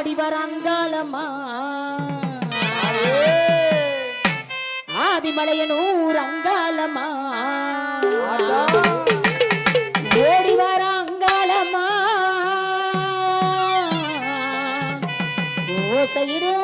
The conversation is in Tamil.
ஆடி வரங்காலம்மா ஆதிமலையனூர் அங்காலமா ஓடி வர அங்காலமா ஓசையிடும்